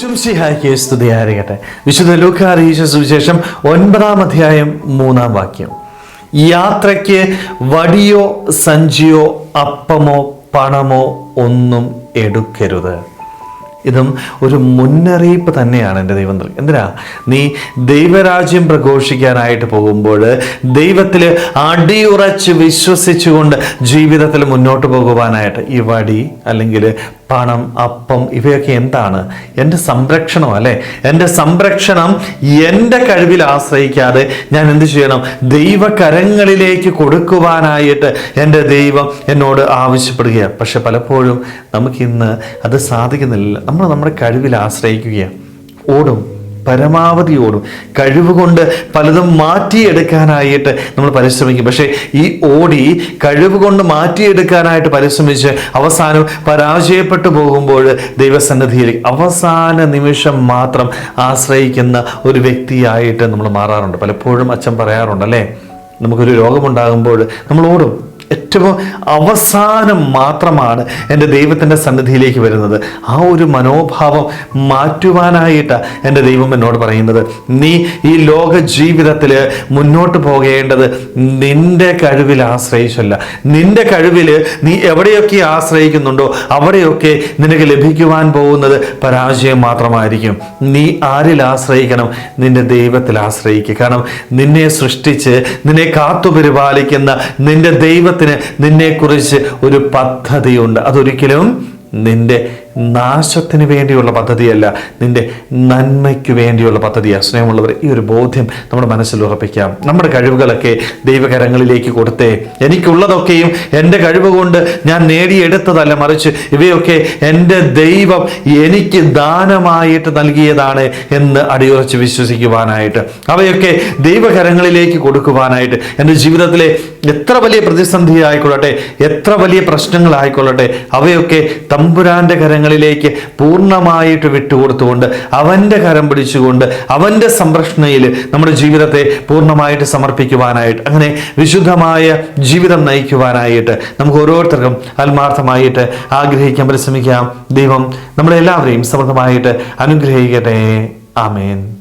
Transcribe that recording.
ശംസിഹായ്ക്ക് സ്തുതിയായിരിക്കട്ടെ. വിശുദ്ധ ലൂക്ക അറിയിച്ച സുവിശേഷം ഒൻപതാം അധ്യായം മൂന്നാം വാക്യം. യാത്രയ്ക്ക് വടിയോ സഞ്ചിയോ അപ്പമോ പണമോ ഒന്നും എടുക്കരുത്. ഇതും ഒരു മുന്നറിയിപ്പ് തന്നെയാണ് എന്റെ ദൈവം. നൽകി എന്തിനാ? നീ ദൈവരാജ്യം പ്രഘോഷിക്കാനായിട്ട് പോകുമ്പോൾ ദൈവത്തിൽ അടിയുറച്ച് വിശ്വസിച്ചുകൊണ്ട് ജീവിതത്തിൽ മുന്നോട്ട് പോകുവാനായിട്ട് ഈ വടി അല്ലെങ്കിൽ പണം അപ്പം ഇവയൊക്കെ എന്താണ്? എന്റെ സംരക്ഷണം അല്ലേ? എന്റെ സംരക്ഷണം എന്റെ കഴിവിൽ ആശ്രയിക്കാതെ ഞാൻ എന്ത് ചെയ്യണം? ദൈവകരങ്ങളിലേക്ക് കൊടുക്കുവാനായിട്ട് എന്റെ ദൈവം എന്നോട് ആവശ്യപ്പെടുകയാണ്. പക്ഷെ പലപ്പോഴും നമുക്കിന്ന് അത് സാധിക്കുന്നില്ല. നമ്മൾ നമ്മുടെ കഴിവിൽ ആശ്രയിക്കുകയാണ്. ഓടും. പരമാവധി ഓടും കഴിവ് പലതും മാറ്റിയെടുക്കാനായിട്ട് നമ്മൾ പരിശ്രമിക്കും. പക്ഷേ ഈ ഓടി കഴിവ് കൊണ്ട് മാറ്റിയെടുക്കാനായിട്ട് പരിശ്രമിച്ച് അവസാനം പരാജയപ്പെട്ടു പോകുമ്പോൾ ദൈവസന്നിധിയിൽ അവസാന നിമിഷം മാത്രം ആശ്രയിക്കുന്ന ഒരു വ്യക്തിയായിട്ട് നമ്മൾ മാറാറുണ്ട്. പലപ്പോഴും അച്ഛൻ പറയാറുണ്ട് അല്ലേ? നമുക്കൊരു രോഗമുണ്ടാകുമ്പോൾ നമ്മൾ ഓടും. ഏറ്റവും അവസാനം മാത്രമാണ് എന്റെ ദൈവത്തിന്റെ സന്നിധിയിലേക്ക് വരുന്നത്. ആ ഒരു മനോഭാവം മാറ്റുവാനായിട്ട് എന്റെ ദൈവം എന്നോട് പറയുന്നത്. നീ ഈ ലോക ജീവിതത്തിൽ മുന്നോട്ട് പോകേണ്ടത് നിന്റെ കഴിവിൽ ആശ്രയിച്ചല്ല. നിന്റെ കഴിവിൽ നീ എവിടെയൊക്കെ ആശ്രയിക്കുന്നുണ്ടോ അവിടെയൊക്കെ നിനക്ക് ലഭിക്കുവാൻ പോകുന്നത് പരാജയം മാത്രമായിരിക്കും. നീ ആരിൽ ആശ്രയിക്കണം? നിന്റെ ദൈവത്തിൽ ആശ്രയിക്കുക. കാരണം നിന്നെ സൃഷ്ടിച്ച് നിന്നെ കാത്തുപരിപാലിക്കുന്ന നിന്റെ ദൈവത്തിന് നിന്നെക്കുറിച്ച് ഒരു പദ്ധതിയുണ്ട്. അതൊരിക്കലും നിന്റെ നാശത്തിന് വേണ്ടിയുള്ള പദ്ധതിയല്ല നിന്റെ നന്മയ്ക്ക് വേണ്ടിയുള്ള പദ്ധതിയാണ് സ്നേഹമുള്ളവർ ഈ ഒരു ബോധ്യം നമ്മുടെ മനസ്സിൽ ഉറപ്പിക്കാം. നമ്മുടെ കഴിവുകളൊക്കെ ദൈവകരങ്ങളിലേക്ക് കൊടുത്തേ. എനിക്കുള്ളതൊക്കെയും എന്റെ കഴിവ് കൊണ്ട് ഞാൻ നേടിയെടുത്തതല്ല മറിച്ച് ഇവയൊക്കെ എന്റെ ദൈവം എനിക്ക് ദാനമായിട്ട് നൽകിയതാണ് എന്ന് അടിയുറച്ച് വിശ്വസിക്കുവാനായിട്ട് അവയൊക്കെ ദൈവകരങ്ങളിലേക്ക് കൊടുക്കുവാനായിട്ട് എന്റെ ജീവിതത്തിലെ എത്ര വലിയ പ്രതിസന്ധി ആയിക്കൊള്ളട്ടെ എത്ര വലിയ പ്രശ്നങ്ങളായിക്കൊള്ളട്ടെ അവയൊക്കെ തമ്പുരാന്റെ കരങ്ങളിലേക്ക് പൂർണമായിട്ട് വിട്ടുകൊടുത്തുകൊണ്ട് അവന്റെ കരം പിടിച്ചുകൊണ്ട് അവന്റെ സംരക്ഷണയിൽ നമ്മുടെ ജീവിതത്തെ പൂർണമായിട്ട് സമർപ്പിക്കുവാനായിട്ട് അങ്ങനെ വിശുദ്ധമായ ജീവിതം നയിക്കുവാനായിട്ട് നമുക്ക് ഓരോരുത്തർക്കും ആത്മാർത്ഥമായിട്ട് ആഗ്രഹിക്കാൻ പരിശ്രമിക്കാം. ദൈവം നമ്മളെല്ലാവരെയും സമൃദ്ധമായിട്ട് അനുഗ്രഹിക്കട്ടെ. ആമേൻ.